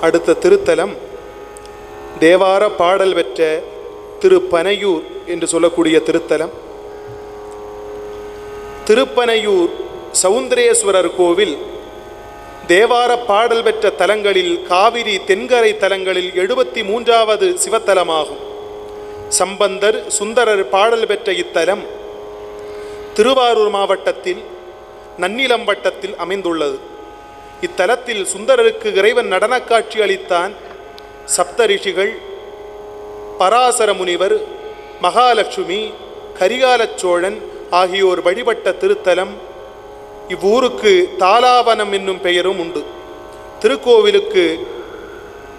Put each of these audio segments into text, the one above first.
அடுத்த திருத்தலம் தேவார பாடல் பெற்ற திருப்பனையூர் என்று சொல்லக்கூடிய திருத்தலம். திருப்பனையூர் சவுந்தரேஸ்வரர் கோவில் தேவார பாடல் பெற்ற தலங்களில் காவிரி தென்கரை தலங்களில் எழுபத்தி மூன்றாவது சிவத்தலமாகும். சம்பந்தர் சுந்தரர் பாடல் பெற்ற இத்தலம் திருவாரூர் மாவட்டத்தில் நன்னிலம் வட்டத்தில் அமைந்துள்ளது. இத்தலத்தில் சுந்தரருக்கு இறைவன் நடனக் காட்சி அளித்தான் சப்த ரிஷிகள் பராசர முனிவர் மகாலட்சுமி கரிகாலச் சோழன் ஆகியோர் வழிபட்ட திருத்தலம் இவ்வூருக்கு தாலாவனம் என்னும் பெயரும் உண்டு. திருக்கோவிலுக்கு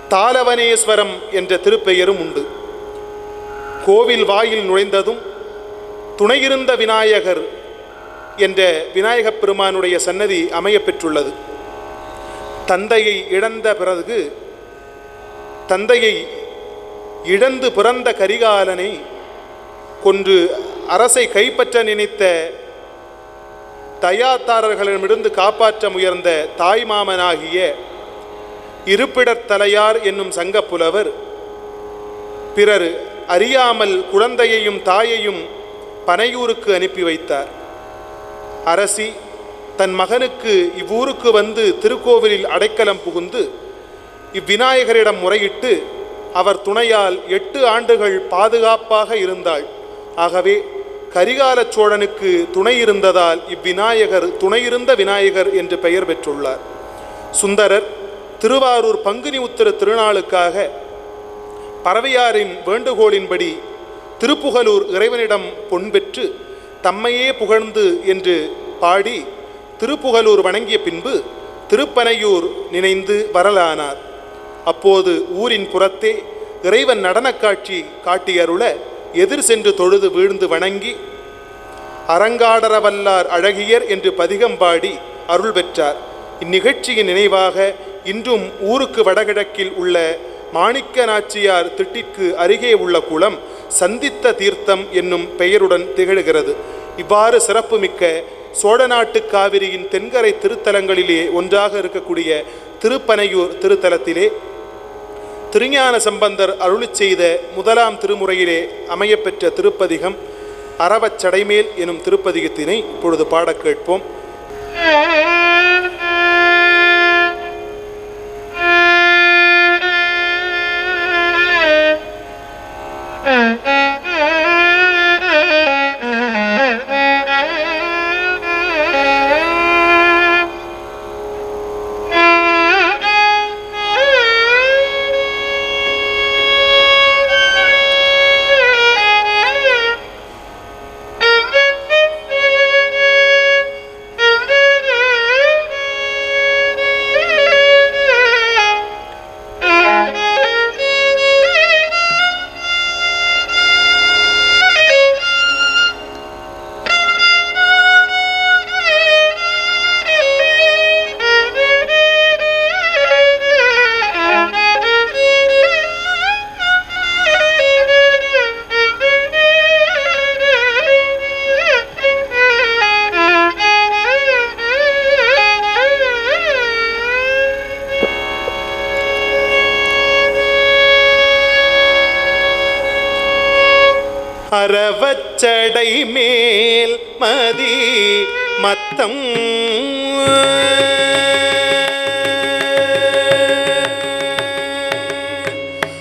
தாலவனேஸ்வரம் என்ற திருப்பெயரும் உண்டு. கோவில் வாயில் நுழைந்ததும் துணையிருந்த விநாயகர் என்ற விநாயகப் பெருமானுடைய சன்னதி அமையப்பெற்றுள்ளது தந்தையை இழந்த பிறகு தந்தையை இழந்து பிறந்த கரிகாலனை கொன்று அரசை கைப்பற்ற நினைத்த தயாத்தாரர்களிடமிருந்து காப்பாற்ற முயர்ந்த தாய்மாமனாகிய இருப்பிடத் தலையார் என்னும் சங்கப்புலவர் பிறர் அறியாமல் குழந்தையையும் தாயையும் பனையூருக்கு அனுப்பி வைத்தார். அரசி தன் மகனுக்கு இவ்வூருக்கு வந்து திருக்கோவிலில் அடைக்கலம் புகுந்து இவ்விநாயகரிடம் முறையிட்டு அவர் துணையால் எட்டு ஆண்டுகள் பாதுகாப்பாக இருந்தாள். ஆகவே கரிகால சோழனுக்கு துணை இருந்ததால் இவ்விநாயகர் துணையிருந்த விநாயகர் என்று பெயர் பெற்றுள்ளார். சுந்தரர் திருவாரூர் பங்குனி உத்திர திருநாளுக்காக பறவையாரின் வேண்டுகோளின்படி திருப்புகலூர் இறைவனிடம் பொன் பெற்று தம்மையே புகழ்ந்து என்று பாடி திருப்புகலூர் வணங்கிய பின்பு திருப்பனையூர் நினைந்து வரலானார். அப்போது ஊரின் புறத்தே இறைவன் நடனக் காட்சி காட்டியருள எதிர் சென்று தொழுது வீழ்ந்து வணங்கி அரங்காடரவல்லார் அழகியர் என்று பதிகம்பாடி அருள் பெற்றார். இந்நிகழ்ச்சியின் நினைவாக இன்றும் ஊருக்கு வடகிழக்கில் உள்ள மாணிக்க நாச்சியார் திட்டிற்கு அருகே உள்ள குளம் சந்தித்த தீர்த்தம் என்னும் பெயருடன் திகழ்கிறது. இவ்வாறு சிறப்புமிக்க சோழநாட்டு காவிரியின் தென்கரை திருத்தலங்களிலே ஒன்றாக இருக்கக்கூடிய திருப்பனையூர் திருத்தலத்திலே திருஞான சம்பந்தர் அருளி செய்த முதலாம் திருமுறையிலே அமையப்பெற்ற திருப்பதிகம் அறவச்சடைமேல் எனும் திருப்பதிகத்தினை இப்பொழுது பாடக் கேட்போம். அறவச்சடை மேல் மதி மத்தம்.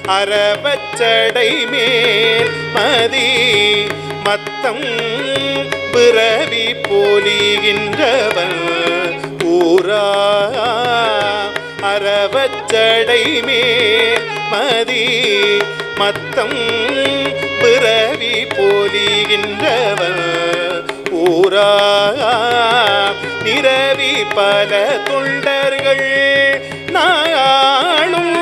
அறவச்சடை மேல் மதி மத்தம். பிறவி போலிகின்றவன் ஊரா. அறவச்சடை மேல் மதி மத்தம். பிறவி போலிகின்றவன் ஊரா நிறவி பல தொண்டர்கள். நாளும்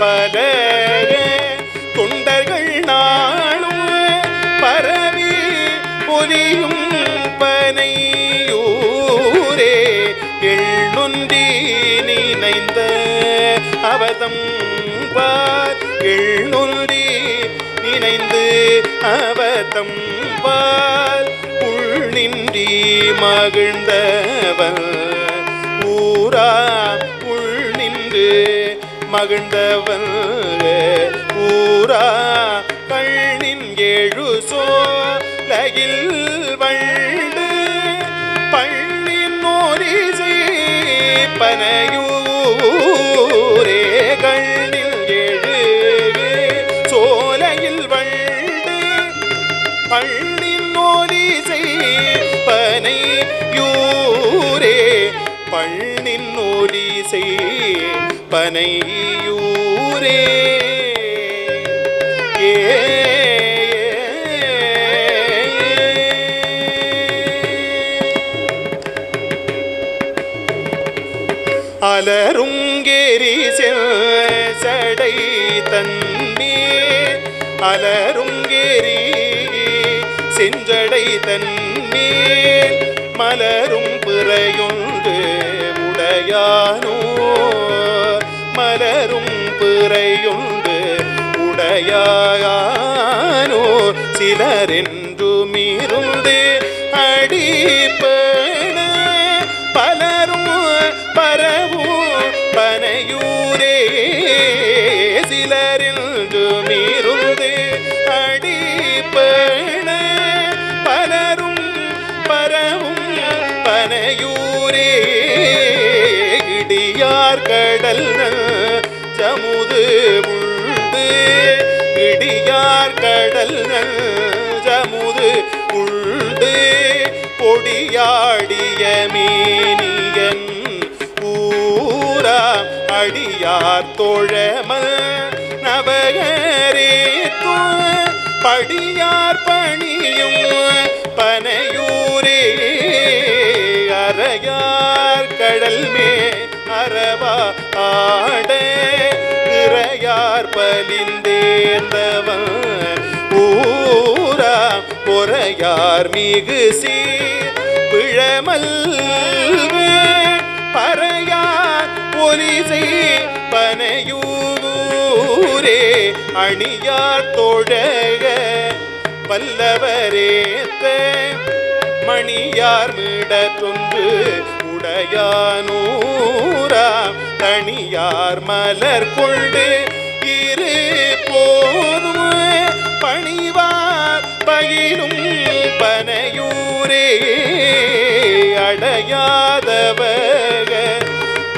பலரே தொண்டர்கள் நாளும் பரவி பொதியும் பனையூரே எள்ளுந்தி நினைந்த அவதம் பார் எள்ளுந்தி நினைந்து அவதம் பார் உள் நின்றி மகிழ்ந்த மகிழ்ந்தவன் ஊரா கண்ணின் ஏழு சோலகில் வண்டு பண்ணின் ஓரிசை பனையூரே கண்ணில் ஏழு சோலையில் வண்டு பள்ளின் ஓரிசை பனையூரே பள்ளின் ஓரிசை பனையூரே ஏ அலருங்கேரி சடை தன்னீர் அலருங்கேரி செஞ்சடை தன்னீர் மலரும் பிறையொன்று உடையானோ. பிறையொன்று உடையானோ சிலரென்று மீறுந்து அடிப்பேன. பலரும் பரவும் பனையூரே. சிலரென்று மீறுந்து அடிப்பேன. பலரும் பரவும் பனையூரே. இடியார் கடல் ஜமுது உண்டு. இடியார் கடல் ஜமுது உண்டு. பொடியாடிய மீனியன் ஊரா அடியார் தோழமல் நவகரே படியார் பணியும் பனையூரே. அறையார் கடல் மே அரவா ஆட இறையார் பலிந்தேர்ந்தவன் ஊரா பொறையார் மிகு சீர். பிழமல் பறையார் ஒலிசை பனையூரே அணியார் தொழக. வல்லவரேத்த மணியார் மிடற்றொன்று உடையானூரா பணியார் மலர் கொண்டு இரு போதும் பணிவார் பயிலும் பனையூரே அடையாதவக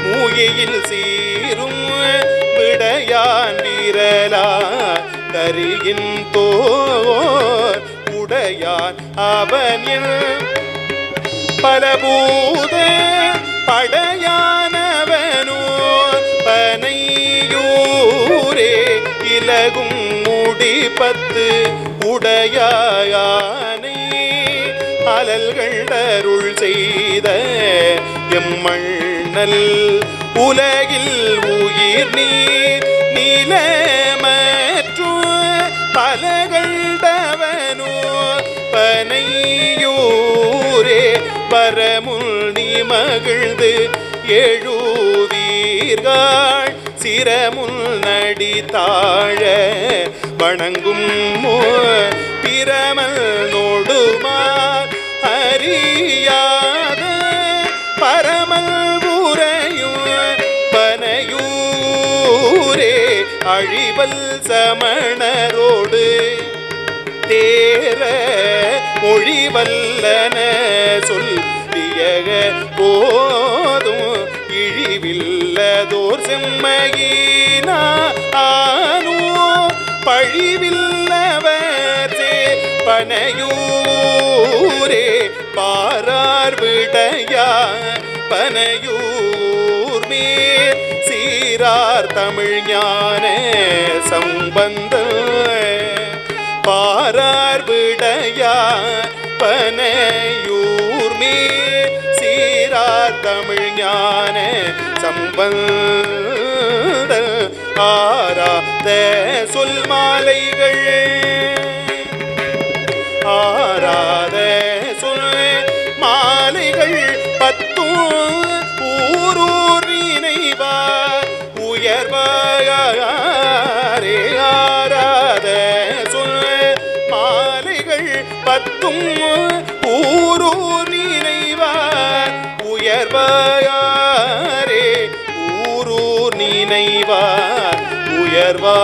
மூயில் சீரும் விடையான் வீரலா கரியின் தோர் உடையான் அவன் பலபூத பத்து உடையானை அலல்கள் அருள் செய்த எம்மண்ணல் உலகில் உயிர் நீர் நிலமற்று பலகண்டவனோ பனையூரே பரமுள் நீ மகிழ்ந்து எழுவீர்கள் சிரமுள் நடி தாழ வணங்கும் பிரமல் நோடுமார் அறியாத பரமல் உரையும் பனையூரே அழிவல் சமணரோடு தேர மொழிவல்லன சொல் தியக போதும் இழிவில்லதோர் செம்மையினா பனையூரே பாரார் விடையா பனையூர் மேல். சீரார் தமிழ் ஞான சம்பந்த பாரார் விடையா பனையூர் மேல். சீரார் தமிழ் ஞான சம்பந்த ஆராத சொல் மாலைகள். ஊரூர் நினைவார் உயர்வாரே ஊரூர் நினைவார் உயர்வா